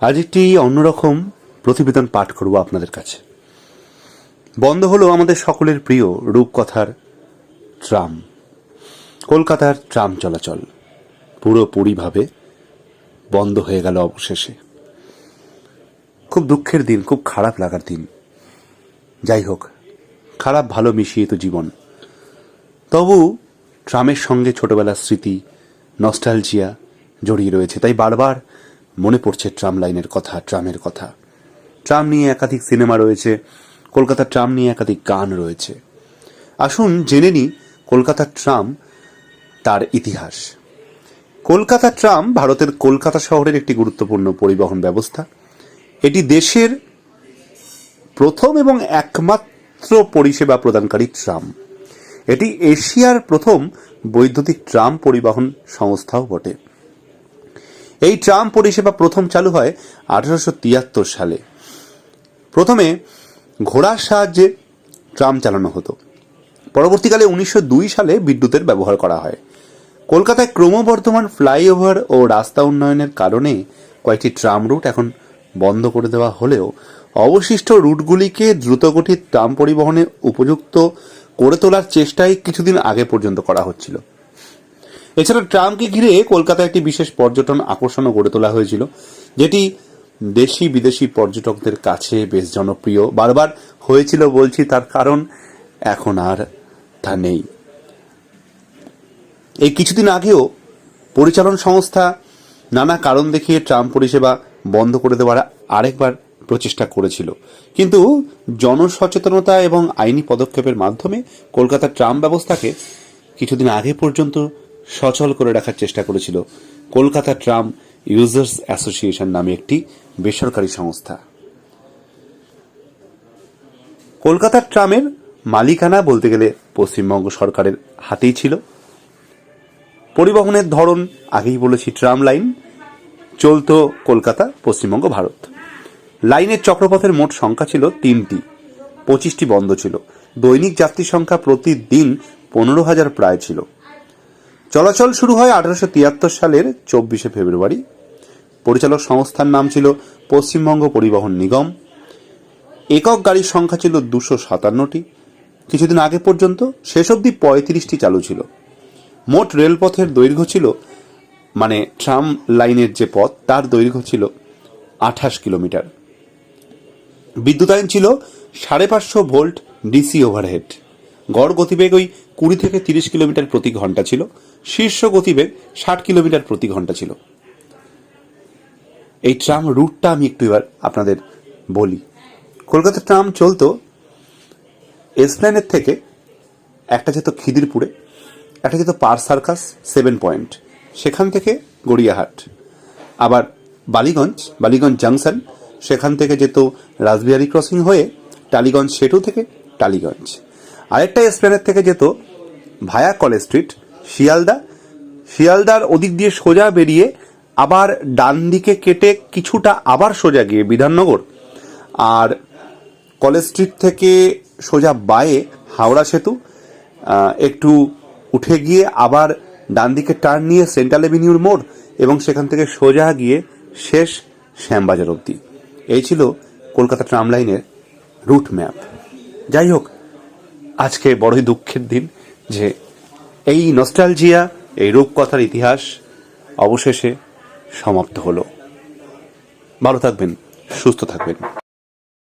আজ একটি অন্যরকম প্রতিবেদন পাঠ করব আপনাদের কাছে। বন্ধ হলো আমাদের সকলের প্রিয় রূপকথার ট্রাম। কলকাতার ট্রাম চলাচল পুরোপুরিভাবে বন্ধ হয়ে গেল অবশেষে। খুব দুঃখের দিন, খুব খারাপ লাগার দিন। যাই হোক, খারাপ ভালো মিশিয়ে তো জীবন। তবু ট্রামের সঙ্গে ছোটবেলার স্মৃতি, নস্টালজিয়া জড়িয়ে রয়েছে। তাই বারবার মনে পড়ছে ট্রাম লাইনের কথা, ট্রামের কথা। ট্রাম নিয়ে একাধিক সিনেমা রয়েছে কলকাতার ট্রাম নিয়ে একাধিক গান রয়েছে। আসুন জেনে নিই, কলকাতা ট্রাম তার ইতিহাস। কলকাতা ট্রাম ভারতের কলকাতা শহরের একটি গুরুত্বপূর্ণ পরিবহন ব্যবস্থা। এটি দেশের প্রথম এবং একমাত্র পরিষেবা প্রদানকারী ট্রাম। এটি এশিয়ার প্রথম বৈদ্যুতিক ট্রাম পরিবহন সংস্থাও বটে। এই ট্রাম পরিষেবা প্রথম চালু হয় আঠারোশো তিয়াত্তর সালে। প্রথমে ঘোড়ার সাহায্যে ট্রাম চালানো হতো। পরবর্তীকালে উনিশশো দুই সালে বিদ্যুতের ব্যবহার করা হয়। কলকাতায় ক্রমবর্ধমান ফ্লাইওভার ও রাস্তা উন্নয়নের কারণে কয়েকটি ট্রাম রুট এখন বন্ধ করে দেওয়া হলেও অবশিষ্ট রুটগুলিকে দ্রুতগতির ট্রাম পরিবহনে উপযুক্ত করে তোলার চেষ্টাই কিছুদিন আগে পর্যন্ত করা হচ্ছিল। এছাড়া ট্রামকে ঘিরে কলকাতায় একটি বিশেষ পর্যটন আকর্ষণও গড়ে তোলা হয়েছিল, যেটি দেশি বিদেশি পর্যটকদের কাছে বেশ জনপ্রিয়। বারবার হয়েছিল বলছি, তার কারণ এখন আর তা নেই। এই কিছুদিন আগেও পরিচালন সংস্থা নানা কারণ দেখিয়ে ট্রাম পরিষেবা বন্ধ করে দেওয়ার আরেকবার প্রচেষ্টা করেছিল। কিন্তু জনসচেতনতা এবং আইনি পদক্ষেপের মাধ্যমে কলকাতার ট্রাম ব্যবস্থাকে কিছুদিন আগে পর্যন্ত সচল করে রাখার চেষ্টা করেছিল কলকাতা ট্রাম ইউজার্স অ্যাসোসিয়েশন নামে একটি বেসরকারি সংস্থা। কলকাতার ট্রামের মালিকানা বলতে গেলে পশ্চিমবঙ্গ সরকারের হাতেই ছিল। পরিবহনের ধরন আগেই বলেছি ট্রাম লাইন, চলত কলকাতা, পশ্চিমবঙ্গ, ভারত। লাইনের চক্রপথের মোট সংখ্যা ছিল তিনটি, পঁচিশটি বন্ধ ছিল। দৈনিক যাত্রী সংখ্যা প্রতিদিন পনেরো হাজার প্রায় ছিল। চলাচল শুরু হয় আঠারোশো তিয়াত্তর সালের চব্বিশে ফেব্রুয়ারি। পরিচালক সংস্থার নাম ছিল পশ্চিমবঙ্গ পরিবহন নিগম। একক গাড়ির সংখ্যা ছিল দুশো সাতান্নটি। কিছুদিন আগে পর্যন্ত শেষ অবধি পঁয়ত্রিশটি চালু ছিল। মোট রেলপথের দৈর্ঘ্য ছিল মানে ট্রাম লাইনের যে পথ, তার দৈর্ঘ্য ছিল আঠাশ কিলোমিটার। বিদ্যুতায়ন ছিল সাড়ে পাঁচশো ভোল্ট ডিসি ওভারহেড। গড় গতিবেগ ওই কুড়ি থেকে তিরিশ কিলোমিটার প্রতি ঘণ্টা ছিল। শীর্ষ গতিবেগ ষাট কিলোমিটার প্রতি ঘণ্টা ছিল। এই ট্রাম রুটটা আমি একটু এবার আপনাদের বলি। কলকাতা ট্রাম চলতো এসপ্ল্যানের থেকে একটা যেত খিদিরপুরে, একটা যেত পার সার্কাস, সেভেন পয়েন্ট। সেখান থেকে গড়িয়াহাট। আবার বালিগঞ্জ বালিগঞ্জ জাংশন, সেখান থেকে যেত রাসবিহারি ক্রসিং হয়ে টালিগঞ্জ সেতু থেকে টালিগঞ্জ। আরেকটা এসপ্ল্যানের থেকে যেত, ভায়া কলেজ স্ট্রিট, শিয়ালদা। শিয়ালদার ওদিক দিয়ে সোজা বেরিয়ে আবার ডান দিকে কেটে কিছুটা আবার সোজা গিয়ে বিধাননগর। আর কলেজ স্ট্রিট থেকে সোজা বায়ে হাওড়া সেতু একটু উঠে গিয়ে আবার ডান দিকে টার্ন নিয়ে সেন্ট্রাল এভিনিউর মোড় এবং সেখান থেকে সোজা গিয়ে শেষ শ্যামবাজার অবধি। এই ছিল কলকাতা ট্রাম লাইনের রুট ম্যাপ। যাই হোক আজকে বড়ই দুঃখের দিন যে এই নস্টালজিয়া এই রূপকথার ইতিহাস অবশেষে সমাপ্ত হলো। ভালো থাকবেন, সুস্থ থাকবেন।